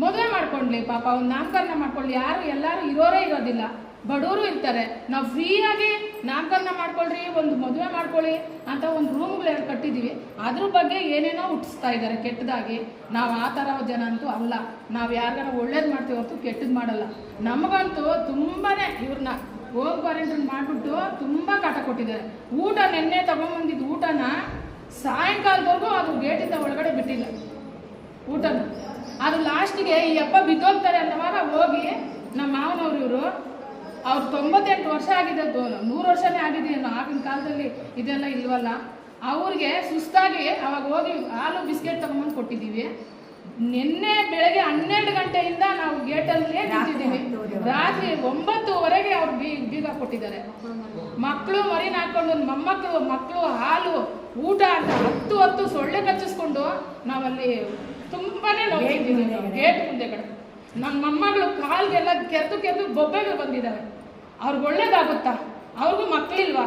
ಮದುವೆ ಮಾಡ್ಕೊಂಡ್ಲಿ ಪಾಪ ಒಂದು ನಾಮಕರಣ ಮಾಡ್ಕೊಳ್ಳಿ. ಯಾರು ಎಲ್ಲರೂ ಇರೋರೇ ಇರೋದಿಲ್ಲ. ಬಡವರು ಇರ್ತಾರೆ. ನಾವು ಫ್ರೀಯಾಗಿ ನಾಮಕರಣ ಮಾಡ್ಕೊಳ್ರಿ, ಒಂದು ಮದುವೆ ಮಾಡ್ಕೊಳ್ಳಿ ಅಂತ ಒಂದು ರೂಮ್ಗಳು ಕಟ್ಟಿದ್ದೀವಿ ಅದ್ರ ಬಗ್ಗೆ ಏನೇನೋ ಹುಟ್ಟಿಸ್ತಾ ಇದ್ದಾರೆ ಕೆಟ್ಟದಾಗಿ. ನಾವು ಆ ಥರ ಜನ ಅಂತೂ ಅಲ್ಲ. ನಾವು ಯಾರಿಗಾರ ಒಳ್ಳೇದು ಮಾಡ್ತೀವಿ ಹೊರತು ಕೆಟ್ಟದ್ದು ಮಾಡಲ್ಲ. ನಮಗಂತೂ ತುಂಬಾನೇ ಇವ್ರನ್ನ ಹೋಮ್ ಕ್ವಾರಂಟೈನ್ ಮಾಡಿಬಿಟ್ಟು ತುಂಬ ಕಾಟ ಕೊಟ್ಟಿದ್ದಾರೆ. ಊಟ ನೆನ್ನೆ ತಗೊಂಬಂದಿದ್ದು ಊಟನ ಸಾಯಂಕಾಲದವರೆಗೂ ಅದು ಗೇಟಿಂದ ಒಳಗಡೆ ಬಿಟ್ಟಿಲ್ಲ. ಊಟನ. ಅದು ಲಾಸ್ಟಿಗೆ ಈ ಹಬ್ಬ ಬಿದ್ದೋಗ್ತಾರೆ ಅನ್ನೋವಾಗ ಹೋಗಿ ನಮ್ಮ ಮಾವನವ್ರು ಇವರು ಅವ್ರು ತೊಂಬತ್ತೆಂಟು ವರ್ಷ ಆಗಿದೆ ನೂರು ವರ್ಷನೇ ಆಗಿದೆ ಏನು ಆಗಿನ ಕಾಲದಲ್ಲಿ ಇದೆಲ್ಲ ಇಲ್ವಲ್ಲ? ಅವ್ರಿಗೆ ಸುಸ್ತಾಗಿ ಅವಾಗ ಹೋಗಿ ಹಾಲು ಬಿಸ್ಕೆಟ್ ತಗೊಂಬಂದು ಕೊಟ್ಟಿದ್ದೀವಿ. ನಿನ್ನೆ ಬೆಳಗ್ಗೆ ಹನ್ನೆರಡು ಗಂಟೆಯಿಂದ ನಾವು ಗೇಟಲ್ಲೇ ನಿಂತಿದ್ದೀವಿ. ರಾತ್ರಿ ಒಂಬತ್ತುವರೆಗೆ ಅವ್ರು ಬೀ ಬೀಗ ಕೊಟ್ಟಿದ್ದಾರೆ. ಮಕ್ಕಳು ಮರಿನ ಹಾಕೊಂಡು ಮೊಮ್ಮಕ್ಕಳು ಮಕ್ಕಳು ಹಾಲು ಊಟ ಅಂತ ಹತ್ತು ಹತ್ತು ಸೊಳ್ಳೆ ಕಚ್ಚಿಸ್ಕೊಂಡು ನಾವಲ್ಲಿ ತುಂಬಾನೇ ನೋಡ್ತಿದ್ದೀವಿ ಗೇಟ್ ಮುಂದೆ ಕಡೆ. ನಮ್ಮ ಮೊಮ್ಮಗಳು ಕಾಲ್ಗೆಲ್ಲ ಕೆರೆದು ಕೆರೆದು ಬೊಬ್ಬೆಗಳು ಬಂದಿದ್ದಾವೆ ಅವ್ರಿಗೆ ಒಳ್ಳೇದಾಗುತ್ತಾ? ಅವ್ರಿಗೂ ಮಕ್ಕಳಿಲ್ವಾ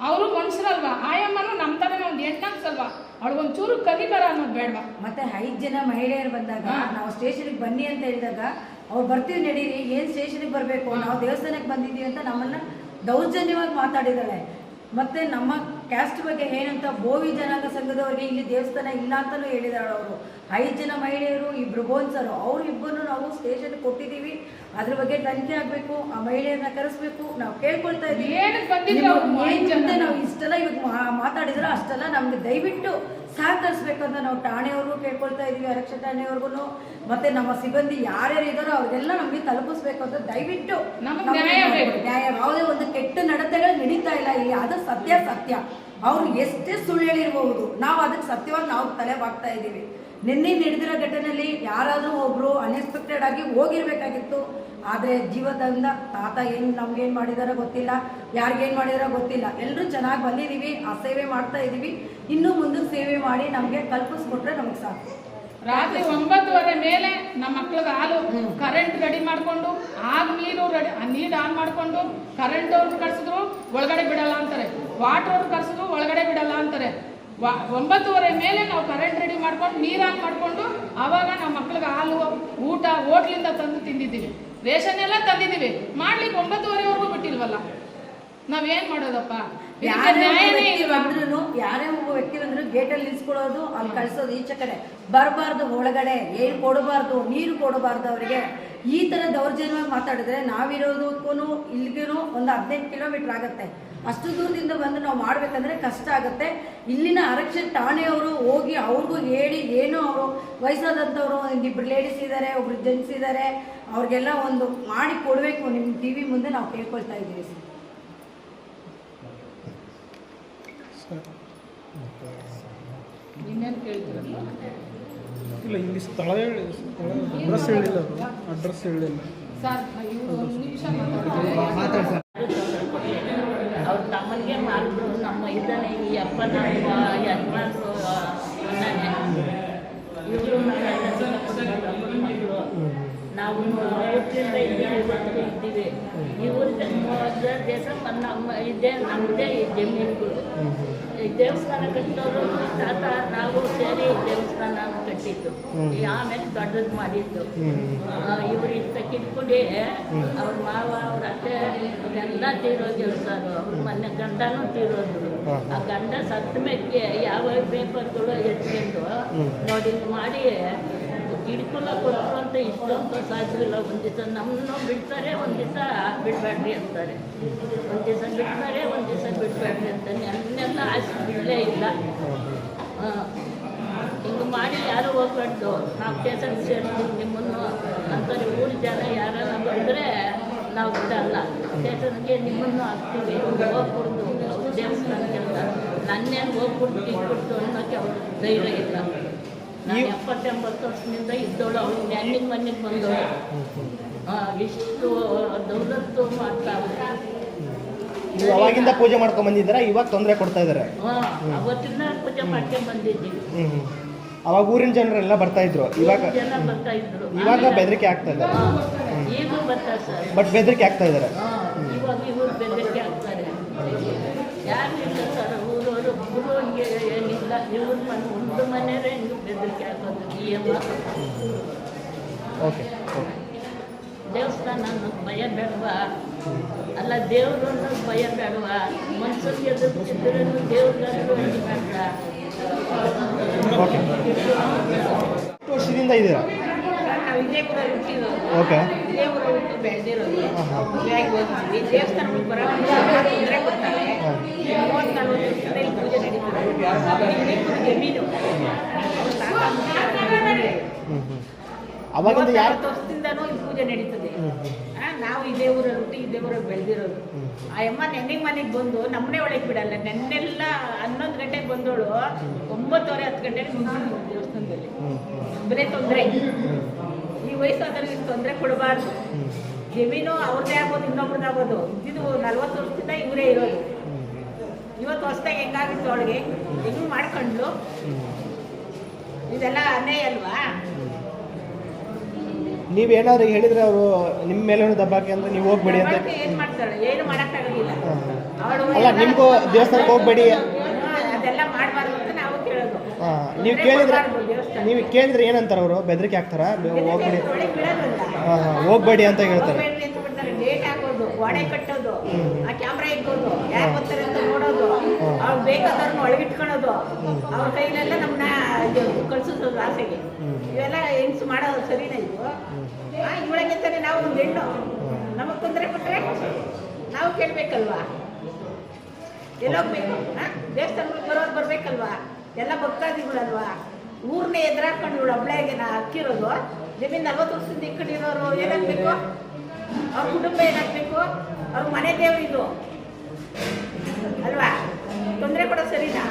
ಅವರು ಮನುಷ್ಯರಲ್ವಾ? ಆಯಮ್ಮನೂ ನಮ್ಮ ಥರನೇ ಒಂದು ಹೆಣ್ಣಾಗ್ಸಲ್ವಾ ಅವಳಿಗೊಂದು ಚೂರು ಕಲಿಕರ ಅನ್ನೋದು ಬೇಡವಾ? ಮತ್ತೆ ಐದು ಜನ ಮಹಿಳೆಯರು ಬಂದಾಗ ನಾವು ಸ್ಟೇಷನ್ಗೆ ಬನ್ನಿ ಅಂತ ಹೇಳಿದಾಗ ಅವ್ರು ಬರ್ತೀವಿ ನಡೀರಿ ಏನು ಸ್ಟೇಷನ್ಗೆ ಬರಬೇಕು? ನಾವು ದೇವಸ್ಥಾನಕ್ಕೆ ಬಂದಿದ್ದೀವಿ ಅಂತ ನಮ್ಮನ್ನು ದೌರ್ಜನ್ಯವಾಗಿ ಮಾತಾಡಿದ್ದಾಳೆ ಮತ್ತೆ ನಮ್ಮ ಕ್ಯಾಸ್ಟ್ ಬಗ್ಗೆ ಏನಂತ ಬೋವಿ ಜನಾಂಗ ಸಂಘದವರಿಗೆ ಇಲ್ಲಿ ದೇವಸ್ಥಾನ ಇಲ್ಲ ಅಂತಲೂ ಹೇಳಿದಾಳು ಅವರು. ಐದು ಜನ ಮಹಿಳೆಯರು ಇಬ್ರು ಬೋನ್ಸರು ಅವ್ರು ಇಬ್ಬರನ್ನು ನಾವು ಸ್ಟೇಷನ್ ಕೊಟ್ಟಿದ್ದೀವಿ. ಅದ್ರ ಬಗ್ಗೆ ತನಿಖೆ ಆಗಬೇಕು ಆ ಮಹಿಳೆಯರನ್ನ ಕರೆಸ್ಬೇಕು. ನಾವು ಕೇಳ್ಕೊಳ್ತಾ ಇದ್ದೀವಿ. ನಾವು ಇಷ್ಟೆಲ್ಲ ಇವಾಗ ಮಾತಾಡಿದ್ರೆ ಅಷ್ಟೆಲ್ಲ ನಮ್ಗೆ ದಯವಿಟ್ಟು ಸಹಕರಿಸ್ಬೇಕು ಅಂತ ನಾವು ಠಾಣೆಯವ್ರಿಗೂ ಕೇಳ್ಕೊಳ್ತಾ ಇದೀವಿ ಅರಕ್ಷ ಠಾಣೆಯವ್ರಿಗೂ. ಮತ್ತೆ ನಮ್ಮ ಸಿಬ್ಬಂದಿ ಯಾರ್ಯಾರು ಇದಾರೋ ಅವರೆಲ್ಲ ನಮಗೆ ತಲುಪಿಸ್ಬೇಕು ಅಂತ ದಯವಿಟ್ಟು. ನ್ಯಾಯ ಯಾವುದೇ ಒಂದು ಕೆಟ್ಟ ನಡತೆಗಳು ನಡೀತಾ ಇಲ್ಲ ಇಲ್ಲಿ. ಅದು ಸತ್ಯ ಸತ್ಯ. ಅವ್ರು ಎಷ್ಟೇ ಸುಳ್ಳು ಹೇಳಿರ್ಬಹುದು ನಾವು ಅದಕ್ಕೆ ಸತ್ಯವಾಗಿ ನಾವು ತಲೆ ಬಾಗ್ತಾ ಇದ್ದೀವಿ. ನಿನ್ನೆ ನಡೆದಿರೋ ಘಟನೆಯಲ್ಲಿ ಯಾರಾದರೂ ಒಬ್ಬರು ಅನ್ಎಕ್ಸ್ಪೆಕ್ಟೆಡ್ ಆಗಿ ಹೋಗಿರ್ಬೇಕಾಗಿತ್ತು. ಆದರೆ ಜೀವದಿಂದ ತಾತ ಏನು ನಮ್ಗೇನು ಮಾಡಿದಾರೋ ಗೊತ್ತಿಲ್ಲ, ಯಾರಿಗೇನು ಮಾಡಿದಾರೋ ಗೊತ್ತಿಲ್ಲ. ಎಲ್ಲರೂ ಚೆನ್ನಾಗಿ ಬಂದಿದ್ದೀವಿ ಆ ಸೇವೆ ಮಾಡ್ತಾ ಇದ್ದೀವಿ ಇನ್ನೂ ಮುಂದಕ್ಕೆ ಸೇವೆ ಮಾಡಿ ನಮಗೆ ಕಲ್ಪಿಸ್ಕೊಟ್ರೆ ನಮಗೆ ಸಾಕು. ರಾತ್ರಿ ಒಂಬತ್ತುವರೆ ಮೇಲೆ ನಮ್ಮ ಮಕ್ಳಿಗೆ ಹಾಲು ಕರೆಂಟ್ ರೆಡಿ ಮಾಡಿಕೊಂಡು, ಆಗ ನೀರು ರೆಡಿ ನೀರು ಆನ್ ಮಾಡಿಕೊಂಡು ಕರೆಂಟ್ ಅವ್ರು ಕರ್ಸಿದ್ರು, ಒಳಗಡೆ ಬಿಡಲ್ಲ ಅಂತಾರೆ. ವಾಟರ್ ಅವ್ರು ಕರ್ಸಿದ್ರು, ಒಳಗಡೆ ಬಿಡಲ್ಲ ಅಂತಾರೆ. ಒಂಬತ್ತುವರೆ ಮೇಲೆ ನಾವು ಕರೆಂಟ್ ರೆಡಿ ಮಾಡ್ಕೊಂಡು, ನೀರು ಆನ್ ಮಾಡಿಕೊಂಡು ಆವಾಗ ನಮ್ಮ ಮಕ್ಳಿಗೆ ಹಾಲು, ಊಟ, ಹೋಟ್ಲಿಂದ ತಂದು ತಿಂದಿದ್ದೀವಿ. ರೇಷನ್ ಎಲ್ಲ ತಂದಿದ್ದೀವಿ. ಮಾಡ್ಲಿಕ್ಕೆ ಒಂಬತ್ತುವರೆವರೆಗೂ ಬಿಟ್ಟಿಲ್ವಲ್ಲ? ನಾವೇನ್ ಮಾಡೋದಪ್ಪ? ಯಾರೇ ಒಬ್ಬ ನ್ಯಾಯನೇ ವ್ಯಕ್ತಿ ಅಂದ್ರೆ ಬಂದ್ರು ಯಾರೇ ಒಬ್ಬ ವ್ಯಕ್ತಿ ಬಂದ್ರು ಗೇಟಲ್ಲಿ ನಿಲ್ಸ್ಕೊಳ್ಳೋದು ಅಲ್ಲಿ ಕಳ್ಸೋದು ಈಚೆ ಕಡೆ. ಬರಬಾರ್ದು ಒಳಗಡೆ ಏನು ಕೊಡಬಾರ್ದು ನೀರು ಕೊಡಬಾರ್ದು ಅವರಿಗೆ. ಈ ತರ ದೌರ್ಜನ್ಯವಾಗಿ ಮಾತಾಡಿದ್ರೆ ನಾವಿರೋದಕ್ಕೂ ಇಲ್ಲಿಗೂ ಒಂದು ಹದಿನೆಂಟು ಕಿಲೋಮೀಟರ್ ಆಗುತ್ತೆ. ಅಷ್ಟು ದೂರದಿಂದ ಬಂದು ನಾವು ಮಾಡಬೇಕಂದ್ರೆ ಕಷ್ಟ ಆಗುತ್ತೆ. ಇಲ್ಲಿನ ಆರಕ್ಷಕ ಠಾಣೆಯವರು ಹೋಗಿ ಅವ್ರಿಗೂ ಹೇಳಿ ಏನೋ ಅವರು ವಯಸ್ಸಾದಂಥವ್ರು ಇಬ್ಬರು ಲೇಡೀಸ್ ಇದ್ದಾರೆ ಒಬ್ರು ಜೆಂಟ್ಸ್ ಇದ್ದಾರೆ ಅವ್ರಿಗೆಲ್ಲ ಒಂದು ಮಾಡಿ ಕೊಡಬೇಕು ನಿಮ್ಮ ಟಿ ವಿ ಮುಂದೆ ನಾವು ಕೇಳ್ಕೊಳ್ತಾ ಇದ್ದೀವಿ ಸರ್. ಇನ್ನೇನು ಕೇಳ್ತೀರಲ್ಲ? ಇಲ್ಲ ಇಲ್ಲಿ ಸ್ಥಳ ಹೇಳಿ ಸ್ಥಳ ಅಡ್ರೆಸ್ ಹೇಳಿಲ್ಲ ಅವರು ಅಡ್ರೆಸ್ ಹೇಳಿಲ್ಲ. ಸರ್ ಇವರು ಒಂದು ನಿಮಿಷ ಮಾತಾಡ್ತಾರೆ ತಮ್ಮನಿಗೆ ಮಾಡಿದ್ರು. ನಮ್ಮ ಇದ್ದಾನೆ ಈ ಅಪ್ಪ ನಮ್ಮ ಯಜಮಾನ್ರು ಅಣ್ಣನೇ. ಇವರು ನಾವು ಹುಟ್ಟಿಂದ ಇದ್ದೀವಿ ಇವತ್ತು ಇದ್ದೀವಿ. ಇವ್ರಿಗೆ ಮೊದಲ ದೇಶ ನಮ್ಮ ಇದೆ ನಮ್ಮದೇ ಜಮೀನುಗಳು. ದೇವಸ್ಥಾನ ಕಟ್ಟಿದವರು ತಾತ ನಾವು ಸೇರಿ ದೇವಸ್ಥಾನ ಕಟ್ಟಿದ್ದು. ಆಮೇಲೆ ದೊಡ್ಡದು ಮಾಡಿದ್ದು. ಇವರು ಇಷ್ಟ ಕಿಟ್ಕೊಂಡು ಅವ್ರ ಮಾವ ಅವ್ರ ಅತ್ತೆ ಎಲ್ಲ ತೀರೋ ಸರ್. ಅವ್ರ ಮನೆ ಗಂಡನೂ ತೀರೋದು ಆ ಗಂಡ ಸತ್ತ ಮೇಲೆ ಯಾವ ಪೇಪರ್ಗಳು ಎತ್ಕೊಂಡು ನೋಡಿ ಮಾಡಿ ಕಿಡ್ಕುಲ ಕೊಟ್ಟರು ಅಂತ ಇಷ್ಟೊಂದು ಸಾಧ್ಯವಿಲ್ಲ ಒಂದು ದಿವಸ ನಮ್ಮನ್ನು ಬಿಡ್ತಾರೆ ಒಂದು ದಿವಸ ಬಿಡಬೇಡ್ರಿ ಅಂತಾರೆ ಒಂದು ದಿವಸ ಬಿಡ್ತಾರೆ ಒಂದು ದಿವಸ ನೆನ್ನೆಲ್ಲ ನನ್ನೆಲ್ಲ ಇಲ್ಲ ಹಿಂಗೆ ಮಾಡಿ ಯಾರು ಹೋಗ್ಬಾರ್ದು ನಾವು ಸ್ಟೇಷನ್ ಸೇರ್ತೀವಿ ನಿಮ್ಮನ್ನು ಅಂತಾರೆ ಊರು ಜನ ಯಾರೆಲ್ಲ ಬಂದರೆ ನಾವು ಬಿಡಲ್ಲ ಸ್ಟೇಷನ್ಗೆ ನಿಮ್ಮನ್ನು ಹಾಕ್ತೀವಿ ಹೋಗ್ಬಿಡ್ದು ದೇವಸ್ಥಾನಕ್ಕೆಲ್ಲ ನನ್ನೇನು ಹೋಗ್ಬಿಟ್ಟು ಇಟ್ಬಿಡ್ತು ಅನ್ನೋಕ್ಕೆ ಅವ್ರ ಧೈರ್ಯ ಇಲ್ಲ ನಾನು ಎಪ್ಪತ್ತೆಂಬತ್ತು ವರ್ಷದಿಂದ ಇದ್ದವಳು ಅವಳು ನೆನ್ನಿನ ಮನೆಗೆ ಬಂದವಳು ಇಷ್ಟು ದೌಲತ್ತು ಮಾಡ್ತಾವ್ರೆ ನೀವು ಅವಾಗಿಂದ ಪೂಜೆ ಮಾಡ್ಕೊಂಡ್ ಬಂದಿದ್ದೀರಾ? ಇವಾಗ ತೊಂದರೆ ಕೊಡ್ತಾ ಇದ್ದಾರೆ. ಅವತ್ತಿನ ಪೂಜೆ ಮಾಡ್ಕೊಂಡು ಬಂದಿದ್ದೀವಿ ಹ್ಮ್ ಹ್ಮ್. ಅವಾಗ ಊರಿನ ಜನರೆಲ್ಲ ಬರ್ತಾ ಇದ್ರು. ಇವಾಗ ಜನ ಬರ್ತಾ ಇದ್ರು. ಇವಾಗ ಬೆದರಿಕೆ ಆಗ್ತಾ ಇದ್ದಾರೆ ಹಾ, ಈಗಲೂ ಬರ್ತಾರೆ ಸರ್. ಬಟ್ ಬೆದರಿಕೆ ಆಗ್ತಾ ಇದ್ದಾರೆ. ಇವಾಗ ಇವ್ರು ಬೆದರಿಕೆ ಆಗ್ತಾರೆ. ಯಾರು ಇಲ್ಲ ಸರ್ ಊರವರು ಊರು ಹಿಂಗೆ ಏನಿಲ್ಲ. ಇವ್ರ ಮನೆ ಒಂದು ಮನೆಯವರೇ ಹಿಂಗೆ ಬೆದರಿಕೆ ಹಾಕೋದು ಎಲ್ಲ. Okay okay. ದೇವಸ್ಥಾನ ಭಯ ಬೇಡವಾ? ಅಲ್ಲ ದೇವರು ಅನ್ನೋದು ಭಯ ಬೇಡವಾ? ಮನ್ಸಲ್ಲಿ ಎದುರ್ತಿದ್ರೆ ದೇವ್ರಿಗಾದ್ರೂ ಒಂದು ಬೇಡ. ಎಷ್ಟು ವರ್ಷದಿಂದ ಇದ್ದೀರಾ ನಾವು ಇದೇ ಊರ ಹುಟ್ಟಿರೋದು. ಓಕೆ. ಇದೇ ಊರ ಹುಟ್ಟು ಬೆಳೆದಿರೋದು. ಆಹಾ. ಮದುವೆಯಾಗಿ ಹೋಗ್ತೀವಿ ದೇವಸ್ಥಾನಗಳು ಬರೋ ತೊಂದರೆ ಕೊಡ್ತಾರೆ. ಮೂವತ್ತು ನಲ್ವತ್ತು ವರ್ಷದಿಂದ ಇಲ್ಲಿ ಪೂಜೆ ನಡೀತದೆ. ಇಲ್ಲಿ ಜಮೀನು ಅವ್ರ ತಾತ ಅವಾಗಿಂದ ಯಾರು ನಲ್ವತ್ತು ವರ್ಷದಿಂದನೂ ಇಲ್ಲಿ ಪೂಜೆ ನಡೀತದೆ. ನಾವು ಇದೇ ಊರಲ್ಲಿ ಹುಟ್ಟಿ ಇದೇ ಊರಲ್ಲಿ ಬೆಳೆದಿರೋದು. ಆ ಅಮ್ಮ ನೆನ್ನೆ ಮನೆಗೆ ಬಂದು ನಮ್ಮನೆ ಒಳಗೆ ಬಿಡಲ್ಲ. ನೆನ್ನೆಲ್ಲ ಹನ್ನೊಂದು ಗಂಟೆಗೆ ಬಂದೋಳು. ಒಂಬತ್ತುವರೆ ಹತ್ತು ಗಂಟೆಗೆ ನಿಂತಿದ್ಲು ದೇವಸ್ಥಾನದಲ್ಲಿ. ಬರೀ ತೊಂದರೆ. ಈ ವಯಸ್ಸಾದವ್ರಿಗೆ ತೊಂದರೆ ಕೊಡಬಾರ್ದು. ಜಮೀನು ಅವ್ರದೇ ಆಗ್ಬೋದು ಇನ್ನೊಬ್ರದ್ದು ಆಗ್ಬೋದು. ಇದು ನಲ್ವತ್ತು ವರ್ಷದಿಂದ ಇವರೇ ಇರೋದು. ಇವತ್ತು ಹೊಸ್ದಾಗ ಹೆಂಗಾಗಿತ್ತು ಅವಳಿಗೆ? ಹೆಂಗ್ ಮಾಡ್ಕೊಂಡ್ಲು ಇದೆಲ್ಲ ಅನ್ನೇ ಅಲ್ವಾ? ನೀವೇನಾದ್ರು ಹೇಳಿದ್ರೆ ಅವರು ನಿಮ್ಮ ಮೇಲೆ ದಬ್ಬಾಕಿ ಅಂದ್ರೆ ನೀವು ಹೋಗ್ಬೇಡಿ ಅಂತ. ಮಾಡಕ್ಕೆ ಏನ್ ಮಾಡ್ತಾಳೆ? ಏನು ಮಾಡಕ್ಕಾಗಲಿಲ್ಲ ಅವಳು ಅಲ್ಲ ನಿಮಗೂ ದೇವಸ್ಥಾನಕ್ಕೆ ಹೋಗ್ಬೇಡಿ. ಅದೆಲ್ಲ ಮಾಡಬಾರ್ದು ಅಂತ ನಾವು ಕೇಳೋದು. ಹಾಂ ನೀವು ತೊಂದ್ರೆ ಕೇಳಿದ್ರೆ ನೀವು ಕೇಳಿದ್ರೆ ಏನಂತಾರೆ ಅವರು? ಬೆದರಿಕೆ ಹಾಕ್ತಾರ? ಹೋಗ್ಬೇಡಿ ಹೋಗಬೇಡಿ ಬಿಡೋದಿಲ್ಲ ಹಾಂ ಹಾಂ ಹೋಗ್ಬೇಡಿ ಅಂತ ಹೇಳ್ತಾರೆ. ಹಾಕೋದು ಗೋಡೆ ಕಟ್ಟೋದು ಆ ಕ್ಯಾಮ್ರಾ ಇಕ್ಕೋದು ಯಾರು ಬರ್ತಾರೆ ಅಂತ ನೋಡೋದು. ಅವ್ರು ಬೇಕಾದವ್ರನ್ನ ಒಳಗಿಟ್ಕೊಳ್ಳೋದು ಅವ್ರ. ಕೈಲೆಲ್ಲ ನಮ್ಮನ್ನ ಕಳ್ಸೋದು ಆಸೆಗೆ. ಇವೆಲ್ಲ ಹೆಂಗ್ಸು ಮಾಡೋದು ಸರಿನಾ ಇದು. ಆ, ಇವಳಂತಾನೆ ನಾವು ಒಂದು ಹೆಣ್ಣು. ನಮಗೆ ತೊಂದರೆ ಕೊಟ್ಟರೆ ನಾವು ಕೇಳಬೇಕಲ್ವಾ? ಎಲ್ಲೋಗ್ಬೇಕು ಆ? ದೇವಸ್ಥಾನಗಳಿಗೆ ಬರೋರು ಬರ್ಬೇಕಲ್ವಾ? ಎಲ್ಲ ಭಕ್ತಾದಿಗಳಲ್ವಾ? ಊರ್ನೇ ಎದುರಾಕೊಂಡು ಇವಳು ನಾ ಅಕ್ಕಿರೋದು ಜಮೀನು ನಲ್ವತ್ತು ವರ್ಷದಿಂದ ಇಕ್ಕಡಿರೋರು ಏನಾಗಬೇಕು? ಅವ್ರ ಕುಟುಂಬ ಏನಾಗಬೇಕು? ಅವ್ರ ಮನೆ ದೇವ್ರು ಇದು. ಅಲ್ವಾ ತೊಂದರೆ ಕೊಡೋ ಸರಿನಾ?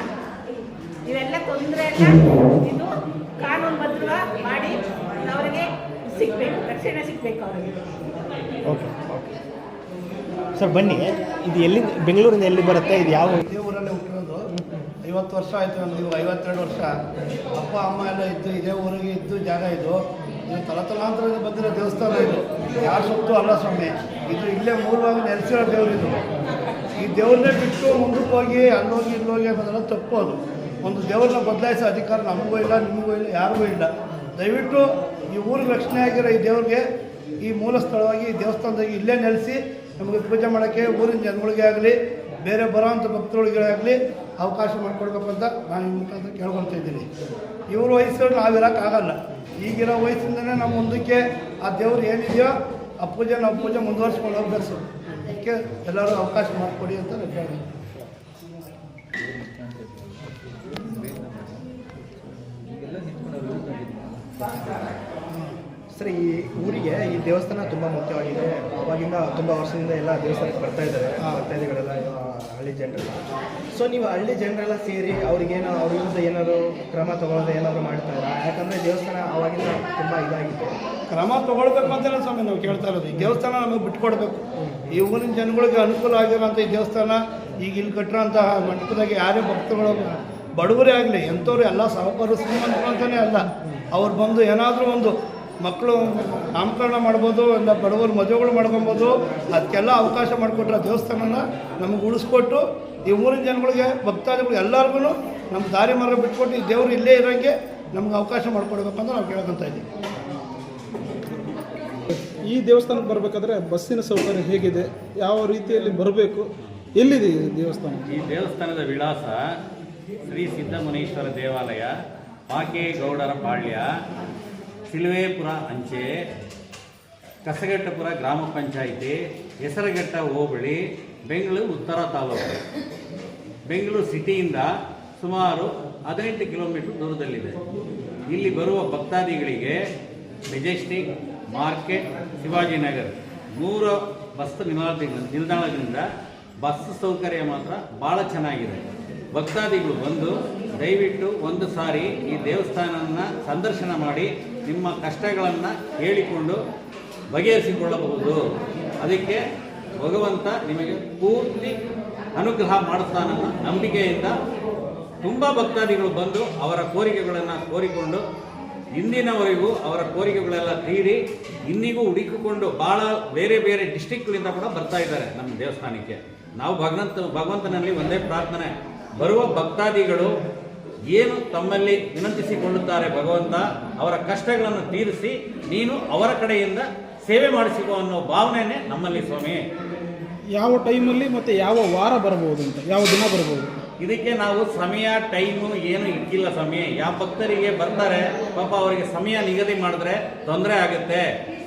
ಇವೆಲ್ಲ ತೊಂದರೆ ಎಲ್ಲ ಇದು ಕಾನೂನು ಬದ್ಧ ಮಾಡಿ ಅವರಿಗೆ ಸಿಗ್ಬೇಕು ರಕ್ಷಣೆ ಸಿಗ್ಬೇಕು ಅವರಿಗೆ. Okay okay. ಸರ್ ಬನ್ನಿ. ಇದು ಎಲ್ಲಿ ಬೆಂಗಳೂರಿಂದ ಎಲ್ಲಿ ಬರುತ್ತೆ? ಇದು ಯಾವ ಇದೇ ಊರಲ್ಲೇ ಹುಟ್ಟಿರೋದು. ಐವತ್ತು ವರ್ಷ ಆಯಿತು ನಮ್ದು ಐವತ್ತೆರಡು ವರ್ಷ. ಅಪ್ಪ ಅಮ್ಮ ಎಲ್ಲ ಇದ್ದು ಇದೇ ಊರಿಗೆ ಇದ್ದು ಜಾಗ ಇದು. ಇದು ತಲತಲಾಂತರದಿಂದ ಬಂದಿರೋ ದೇವಸ್ಥಾನ ಇದು. ಯಾರು ಸುತ್ತು ಅಲ್ಲ ಸ್ವಾಮಿ. ಇದು ಇಲ್ಲೇ ಮೂಲವಾಗಿ ನೆಲೆಸಿರೋ ದೇವ್ರು ಇದು. ಈ ದೇವ್ರನ್ನೇ ಬಿಟ್ಟು ಮುಂದಕ್ಕೆ ಹೋಗಿ ಅಲ್ಲೋಗಿ ಇಲ್ಲೋಗಿ ಅನ್ನೋದೆಲ್ಲ ತಪ್ಪು ಅದು. ಒಂದು ದೇವ್ರನ್ನ ಬದಲಾಯಿಸೋ ಅಧಿಕಾರ ನಮಗೂ ಇಲ್ಲ, ನಿಮಗೂ ಇಲ್ಲ, ಯಾರಿಗೂ ಇಲ್ಲ. ದಯವಿಟ್ಟು ಈ ಊರಿಗೆ ರಕ್ಷಣೆ ಆಗಿರೋ ಈ ದೇವ್ರಿಗೆ ಈ ಮೂಲ ಸ್ಥಳವಾಗಿ, ಈ ದೇವಸ್ಥಾನದಾಗಿ ಇಲ್ಲೇ ನೆಲೆಸಿ ನಮಗೆ ಪೂಜೆ ಮಾಡೋಕ್ಕೆ ಊರಿನ ಜನಗಳಿಗೆ ಆಗಲಿ, ಬೇರೆ ಬರೋವಂಥ ಭಕ್ತರುಗಳಿಗಾಗಲಿ ಅವಕಾಶ ಮಾಡಿಕೊಡ್ಬೇಕು ಅಂತ ನಾನು ಈ ಮುಖಾಂತರ ಕೇಳ್ಕೊಳ್ತಾ ಇದ್ದೀನಿ. ಇವ್ರ ವಯಸ್ಸು ನಾವಿರೋಕ್ಕಾಗಲ್ಲ ಈಗಿರೋ ವಯಸ್ಸಿಂದನೇ ನಮ್ಮ ಮುಂದಕ್ಕೆ ಆ ದೇವ್ರು ಏನಿದೆಯೋ ಆ ಪೂಜೆ ನಾವು ಪೂಜೆ ಮುಂದುವರ್ಸ್ಕೊಂಡು ಹೋಗ್ಬೇಕು ಅದಕ್ಕೆ ಎಲ್ಲರೂ ಅವಕಾಶ ಮಾಡಿಕೊಡಿ ಅಂತ ನಾನು ಕೇಳಿ ಸರ್, ಈ ಊರಿಗೆ ಈ ದೇವಸ್ಥಾನ ತುಂಬ ಮುಖ್ಯವಾಗಿದೆ. ಅವಾಗಿಂದ ತುಂಬ ವರ್ಷದಿಂದ ಎಲ್ಲ ದೇವಸ್ಥಾನಕ್ಕೆ ಬರ್ತಾ ಇದ್ದಾರೆ. ಭಕ್ತಾದಿಗಳೆಲ್ಲ ಹಳ್ಳಿ ಜನರೆಲ್ಲ ಸೊ ನೀವು ಹಳ್ಳಿ ಜನರೆಲ್ಲ ಸೇರಿ ಅವ್ರಿಗೇನು ಅವ್ರ ವಿರುದ್ಧ ಏನಾದರೂ ಕ್ರಮ ಏನಾದರೂ ಮಾಡ್ತಾ ಇಲ್ಲ ಯಾಕಂದರೆ ದೇವಸ್ಥಾನ ಅವಾಗಿಂದ ತುಂಬ ಇದಾಗಿದೆ. ಕ್ರಮ ತಗೊಳ್ಬೇಕು ಅಂತಲೇ ಸ್ವಾಮಿ, ನಾವು ಕೇಳ್ತಾ ಇರೋದು. ಈ ದೇವಸ್ಥಾನ ನಮಗೆ ಬಿಟ್ಕೊಡ್ಬೇಕು. ಈ ಊರಿನ ಜನಗಳಿಗೆ ಅನುಕೂಲ ಆಗಿರೋಂಥ ಈ ದೇವಸ್ಥಾನ, ಈಗ ಇಲ್ಲಿ ಕಟ್ಟಿರೋಂತಹ ಮಂಟಪದಾಗೆ ಯಾರೇ ಭಕ್ತಗಳು, ಬಡವರೇ ಆಗಲಿ, ಎಂಥವ್ರು ಎಲ್ಲ ಸಾಹುಕಾರರು ಶ್ರೀಮಂತರು ಅಂತಲೇ ಅಲ್ಲ. ಅವ್ರು ಬಂದು ಏನಾದರೂ ಒಂದು ಮಕ್ಕಳು ನಾಮಕರಣ ಮಾಡ್ಬೋದು ಇಲ್ಲ ಬಡವರು ಮದುವೆಗಳು ಮಾಡ್ಕೊಬೋದು ಅದಕ್ಕೆಲ್ಲ ಅವಕಾಶ ಮಾಡಿಕೊಟ್ರೆ ದೇವಸ್ಥಾನನ ನಮಗೆ ಉಳಿಸ್ಕೊಟ್ಟು ಈ ಊರಿನ ಜನಗಳಿಗೆ ಭಕ್ತಾದಿಗಳು ಎಲ್ಲರಿಗೂ ನಮ್ಮ ದಾರಿ ಮಾರ್ಗ ಬಿಟ್ಕೊಟ್ಟು ಈ ದೇವರು ಇಲ್ಲೇ ಇರೋಂಗೆ ನಮ್ಗೆ ಅವಕಾಶ ಮಾಡಿಕೊಡ್ಬೇಕಂತ ನಾವು ಕೇಳ್ಕೊತಾ ಇದ್ದೀವಿ. ಈ ದೇವಸ್ಥಾನಕ್ಕೆ ಬರಬೇಕಾದ್ರೆ ಬಸ್ಸಿನ ಸೌಕರ್ಯ ಹೇಗಿದೆ? ಯಾವ ರೀತಿಯಲ್ಲಿ ಬರಬೇಕು? ಎಲ್ಲಿದೆ ಈ ದೇವಸ್ಥಾನ? ಈ ದೇವಸ್ಥಾನದ ವಿಳಾಸ ಶ್ರೀ ಸಿದ್ದಮುನೀಶ್ವರ ದೇವಾಲಯ ಪಾಕೇಗೌಡರ ಪಾಳ್ಯ ಸಿಲುವೇಪುರ ಅಂಚೆ, ಕಸಗಟ್ಟಪುರ ಗ್ರಾಮ ಪಂಚಾಯಿತಿ, ಹೆಸರಘಟ್ಟ ಹೋಬಳಿ, ಬೆಂಗಳೂರು ಉತ್ತರ ತಾಲೂಕು. ಬೆಂಗಳೂರು ಸಿಟಿಯಿಂದ ಸುಮಾರು ಹದಿನೆಂಟು ಕಿಲೋಮೀಟರ್ ದೂರದಲ್ಲಿದೆ. ಇಲ್ಲಿ ಬರುವ ಭಕ್ತಾದಿಗಳಿಗೆ ಮೆಜೆಸ್ಟಿಕ್, ಮಾರ್ಕೆಟ್, ಶಿವಾಜಿನಗರ್ ಮೂರು ಬಸ್ ನಿಲ್ದಾಣ ನಿಲ್ದಾಣದಿಂದ ಬಸ್ ಸೌಕರ್ಯ ಮಾತ್ರ ಭಾಳ ಚೆನ್ನಾಗಿದೆ. ಭಕ್ತಾದಿಗಳು ಬಂದು ದಯವಿಟ್ಟು ಒಂದು ಸಾರಿ ಈ ದೇವಸ್ಥಾನವನ್ನು ಸಂದರ್ಶನ ಮಾಡಿ ನಿಮ್ಮ ಕಷ್ಟಗಳನ್ನು ಹೇಳಿಕೊಂಡು ಬಗೆಹರಿಸಿಕೊಳ್ಳಬಹುದು. ಅದಕ್ಕೆ ಭಗವಂತ ನಿಮಗೆ ಪೂರ್ತಿ ಅನುಗ್ರಹ ಮಾಡುತ್ತಾನನ್ನ ನಂಬಿಕೆಯಿಂದ ತುಂಬ ಭಕ್ತಾದಿಗಳು ಬಂದು ಅವರ ಕೋರಿಕೆಗಳನ್ನು ಕೋರಿಕೊಂಡು ಇಂದಿನವರೆಗೂ ಅವರ ಕೋರಿಕೆಗಳೆಲ್ಲ ತೀರಿ ಇಂದಿಗೂ ಹುಡುಕಿಕೊಂಡು ಭಾಳ ಬೇರೆ ಬೇರೆ ಡಿಸ್ಟಿಕ್ಗಳಿಂದ ಕೂಡ ಬರ್ತಾ ಇದ್ದಾರೆ ನಮ್ಮ ದೇವಸ್ಥಾನಕ್ಕೆ. ನಾವು ಭಗವಂತ ಭಗವಂತನಲ್ಲಿ ಒಂದೇ ಪ್ರಾರ್ಥನೆ. ಬರುವ ಭಕ್ತಾದಿಗಳು ಏನು ತಮ್ಮಲ್ಲಿ ವಿನಂತಿಸಿಕೊಳ್ಳುತ್ತಾರೆ ಭಗವಂತ ಅವರ ಕಷ್ಟಗಳನ್ನು ತೀರಿಸಿ ನೀನು ಅವರ ಕಡೆಯಿಂದ ಸೇವೆ ಮಾಡಿಸಿಕೋ ಅನ್ನೋ ಭಾವನೆಯೇ ನಮ್ಮಲ್ಲಿ ಸ್ವಾಮಿ. ಯಾವ ಟೈಮಲ್ಲಿ ಮತ್ತು ಯಾವ ವಾರ ಬರಬಹುದು ಅಂತ ಯಾವ ದಿನ ಬರಬಹುದು? ಇದಕ್ಕೆ ನಾವು ಸಮಯ ಟೈಮು ಏನು ಇಕ್ಕಿಲ್ಲ ಸ್ವಾಮಿ. ಯಾವ ಭಕ್ತರಿಗೆ ಬರ್ತಾರೆ ಪಾಪ ಅವರಿಗೆ ಸಮಯ ನಿಗದಿ ಮಾಡಿದ್ರೆ ತೊಂದರೆ ಆಗುತ್ತೆ.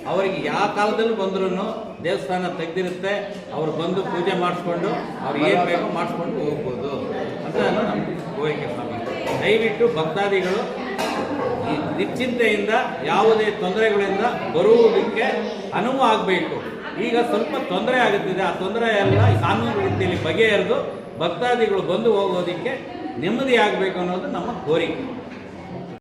ಅವರಿಗೆ ಯಾವ ಕಾಲದಲ್ಲೂ ಬಂದ್ರೂ ದೇವಸ್ಥಾನ ತೆಗೆದಿರುತ್ತೆ ಅವ್ರು ಬಂದು ಪೂಜೆ ಮಾಡಿಸ್ಕೊಂಡು ಅವ್ರು ಏನು ಬೇಕೋ ಮಾಡಿಸ್ಕೊಂಡು ಹೋಗ್ಬೋದು. ಅಂತ ನಮ್ಮ ಕೋರಿಕೆ ಸ್ವಾಮಿ. ದಯವಿಟ್ಟು ಭಕ್ತಾದಿಗಳು, ಈ ನಿಶ್ಚಿಂತೆಯಿಂದ ಯಾವುದೇ ತೊಂದರೆಗಳಿಂದ ಬರುವುದಕ್ಕೆ ಅನುವು ಆಗಬೇಕು. ಈಗ ಸ್ವಲ್ಪ ತೊಂದರೆ ಆಗುತ್ತಿದೆ. ಆ ತೊಂದರೆ ಎಲ್ಲ ಕಾನೂನು ರೀತಿಯಲ್ಲಿ ಬಗೆಹರಿದು ಭಕ್ತಾದಿಗಳು ಬಂದು ಹೋಗೋದಕ್ಕೆ ನೆಮ್ಮದಿ ಆಗಬೇಕು ಅನ್ನೋದು ನಮ್ಮ ಕೋರಿಕೆ.